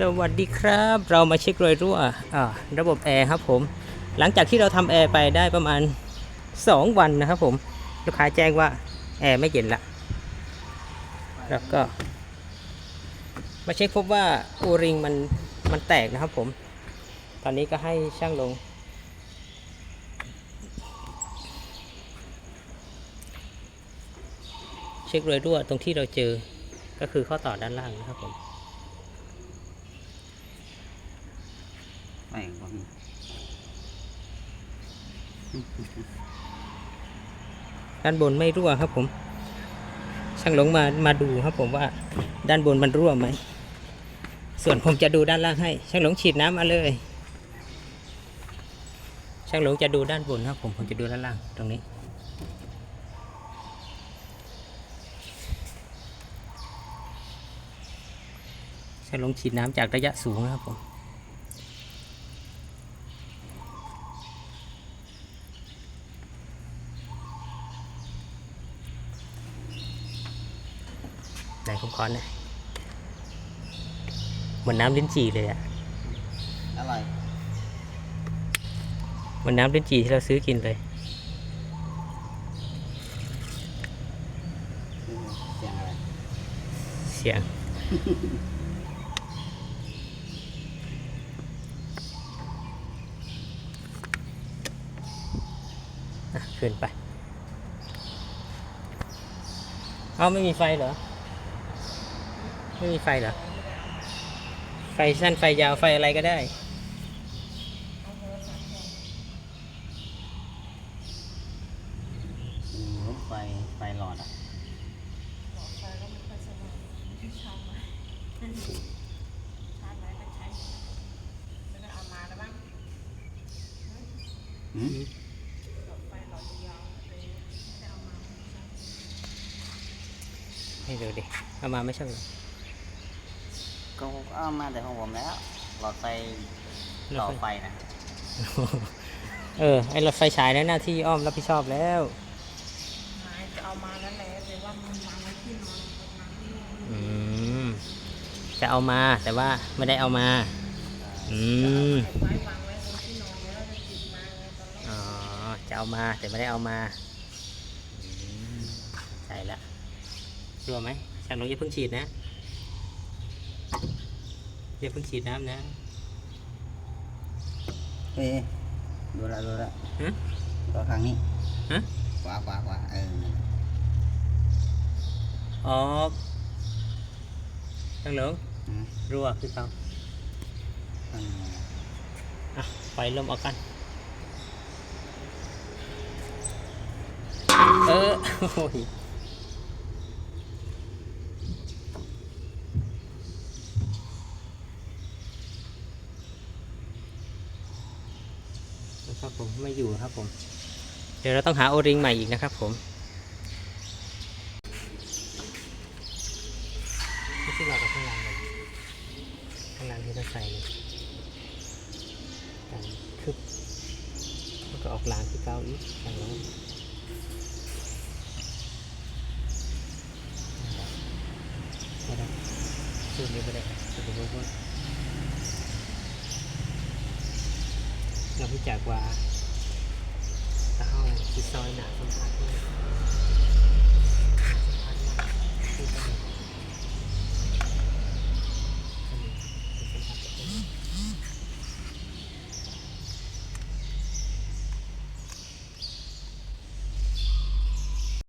สวัสดีครับ เรามาเช็ครอยรั่วระบบแอร์ครับผม หลังจากที่เราทำแอร์ไปได้ประมาณ 2 วันนะครับผม ลูกค้าแจ้งว่าแอร์ไม่เย็นละ แล้วก็ มาเช็คพบว่าโอริงมันมันแตกนะครับผม ตอนนี้ก็ให้ช่างลง เช็ครอยรั่วตรงที่เราเจอก็คือข้อต่อด้านล่างนะครับผม ไม่ก็มีด้านบนไม่รั่วครับผม ช่างหลงมามาดูครับผมว่า ด้านบนมันรั่วไหม ส่วนผมจะดูด้านล่างให้ ช่างหลงฉีดน้ำมาเลย ช่างหลงจะดูด้านบนครับผมผมจะดูด้านล่างตรงนี้ช่างหลงฉีดน้ำจากระยะสูงนะครับผม ไหนผมขอหน่อยเหมือนน้ำลิ้นจี่เลยอะอะไรเหมือนน้ำลิ้นจี่ที่เราซื้อกินเลยเสียงอะไรเสียง อะขึ้นไป เอาไม่มีไฟเหรอ ไม่มีไฟเหรอ ไฟสั้นไฟยาวไฟอะไรก็ได้อืมรถไฟ ไฟหลอดอะ อืมให้ดูดิ เอามาไม่ใช่เหรอ ก็เอามาแต่ของผมแล้วหลอดไฟต่อไฟนะเออไอรถไฟฉายนั้นหน้าที่อ้อมรับผิดชอบแล้วนายจะเอามาแล้วแหละแต่ว่ามันวางไว้ที่นอนตรงนั้นที่นอนอืมจะเอามาแต่ว่าไม่ได้เอามา อืมไว้วางไว้บนที่นอนแล้วจะจิบมาไงตอนแรกอ๋อจะเอามาแต่ไม่ได้เอามาอืมใช่ละรัวไหมช่างลงอย่าเพิ่งฉีดนะ อย่าเพิ่งฉีดน้ำนะ เอ้ยดูแลวดูแลวฮะ ก็ครั้งนี้ฮะ ขวาขวาขวาเออนั่นอ๋อช่างหลงอืมรั่วคือเขาอืมอะปล่อยลมออกกัน เออโอ้ย ครับผมไม่อยู่ครับผม เดี๋ยวเราต้องหาโอริงใหม่อีกนะครับผมไม่ใช่เรากับข้างล่างเลยข้างล่างที่เราใส่เลยกันคึบแล้วก็ออกลางที่เก้าอีกอย่างนั้นไม่ได้สูตรนี้ไม่ได้สูตรนี้ว่า เราพิจากว่าตะเฮาที่ซอยหนาสัมผัส